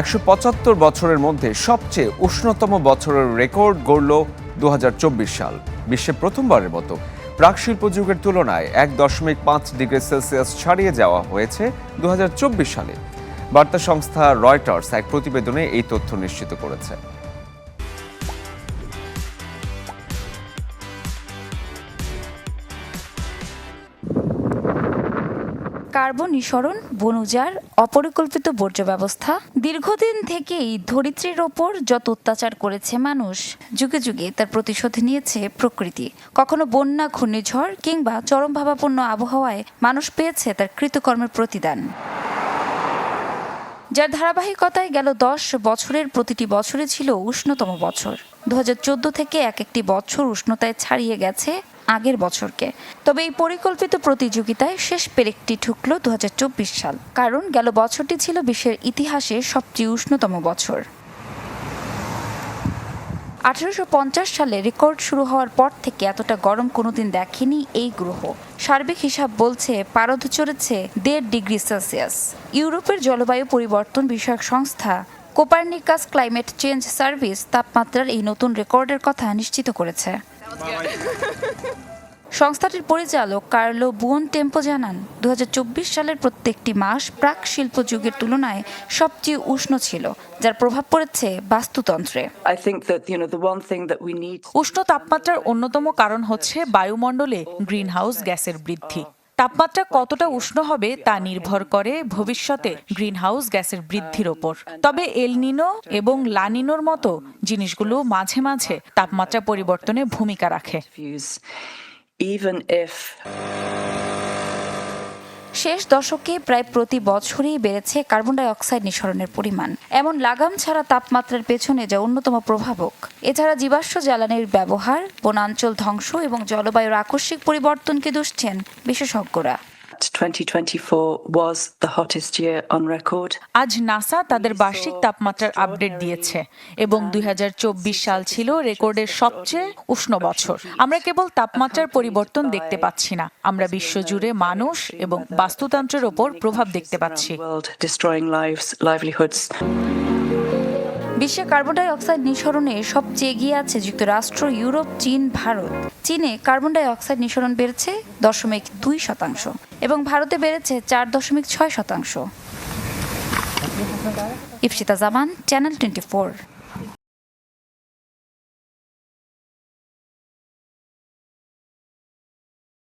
একশো পঁচাত্তর বছরের মধ্যে সবচেয়ে উষ্ণতম বছরের রেকর্ড গড়ল দু হাজার চব্বিশ সাল, বিশ্বে প্রথমবারের মতো। প্রাক শিল্প যুগের তুলনায় এক দশমিক পাঁচ ডিগ্রি সেলসিয়াস ছাড়িয়ে যাওয়া হয়েছে দু হাজার চব্বিশ সালে। বার্তা সংস্থা রয়টার্স এক প্রতিবেদনে এই তথ্য নিশ্চিত করেছে। কার্বন নিঃসরণ বন উজাড় অপরিকল্পিত বর্জ্য ব্যবস্থা। দীর্ঘদিন থেকেই ধরিত্রীর ওপর যত অত্যাচার করেছে মানুষ, যুগে যুগে তার প্রতিশোধ নিয়েছে প্রকৃতি। কখনো বন্যা, ঘূর্ণিঝড় কিংবা চরমভাবাপন্ন আবহাওয়ায় মানুষ পেয়েছে তার কৃতকর্মের প্রতিদান। যার ধারাবাহিকতায় গেল দশ বছরের প্রতিটি বছরে ছিল উষ্ণতম বছর। দু হাজার চোদ্দ থেকে এক একটি বছর উষ্ণতায় ছাড়িয়ে গেছে আগের বছরকে। তবে এই পরিকল্পিত প্রতিযোগিতায় শেষ পেরেকটি ঠুকল দু হাজার চব্বিশ সাল, কারণ গেল বছরটি ছিল বিশ্বের ইতিহাসে সবচেয়ে উষ্ণতম বছর। আঠারোশ পঞ্চাশ সালে রেকর্ড শুরু হওয়ার পর থেকে এতটা গরম কোনোদিন দেখেনি এই গ্রহ। সার্বিক হিসাব বলছে পারদ চড়েছে দেড় ডিগ্রি সেলসিয়াস। ইউরোপের জলবায়ু পরিবর্তন বিষয়ক সংস্থা কোপার্নিকাস ক্লাইমেট চেঞ্জ সার্ভিস তাপমাত্রার এই নতুন রেকর্ডের কথা নিশ্চিত করেছে। সংস্থাটির পরিচালক কার্লো বুয়ন টেম্পো জানান দু হাজার চব্বিশ সালের প্রত্যেকটি মাস প্রাক শিল্প যুগের তুলনায় সবচেয়ে উষ্ণ ছিল যার প্রভাব পড়েছে বাস্তুতন্ত্রে। উষ্ণ তাপমাত্রার অন্যতম কারণ হচ্ছে বায়ুমণ্ডলে গ্রিন হাউস গ্যাসের বৃদ্ধি। তাপমাত্রা কতটা উষ্ণ হবে তা নির্ভর করে ভবিষ্যতে গ্রিনহাউস গ্যাসের বৃদ্ধির ওপর। তবে এলনিনো এবং লানিনোর মতো জিনিসগুলো মাঝে মাঝে তাপমাত্রা পরিবর্তনে ভূমিকা রাখে। শেষ দশকে প্রায় প্রতি বছরই বেড়েছে কার্বন ডাই অক্সাইড নিঃসরণের পরিমাণ। এমন লাগাম ছাড়া তাপমাত্রার পেছনে যা অন্যতম প্রভাবক। এছাড়া জীবাশ্ম জ্বালানির ব্যবহার, বনাঞ্চল ধ্বংস এবং জলবায়ুর আকস্মিক পরিবর্তনকে দুষছেন বিশেষজ্ঞরা। 2024 was the hottest year on record. আজ নাসা তাদের বার্ষিক তাপমাত্রার আপডেট দিয়েছে এবং দুই হাজার চব্বিশ সাল ছিল রেকর্ডের সবচেয়ে উষ্ণ বছর। আমরা কেবল তাপমাত্রার পরিবর্তন দেখতে পাচ্ছি না। আমরা বিশ্বজুড়ে মানুষ এবং বাস্তুতন্ত্রের ওপর প্রভাব দেখতে পাচ্ছি। বিশ্বে কার্বন ডাই অক্সাইড নিঃসরণে সবচেয়ে এগিয়ে আছে যুক্তরাষ্ট্র, ইউরোপ, চীন, ভারত। চীনে কার্বন ডাই অক্সাইড নিঃসরণ বেড়েছে দশমিক দুই শতাংশ এবং ভারতে বেড়েছে চার দশমিক ছয় শতাংশ। Ifsita Zaman Channel twenty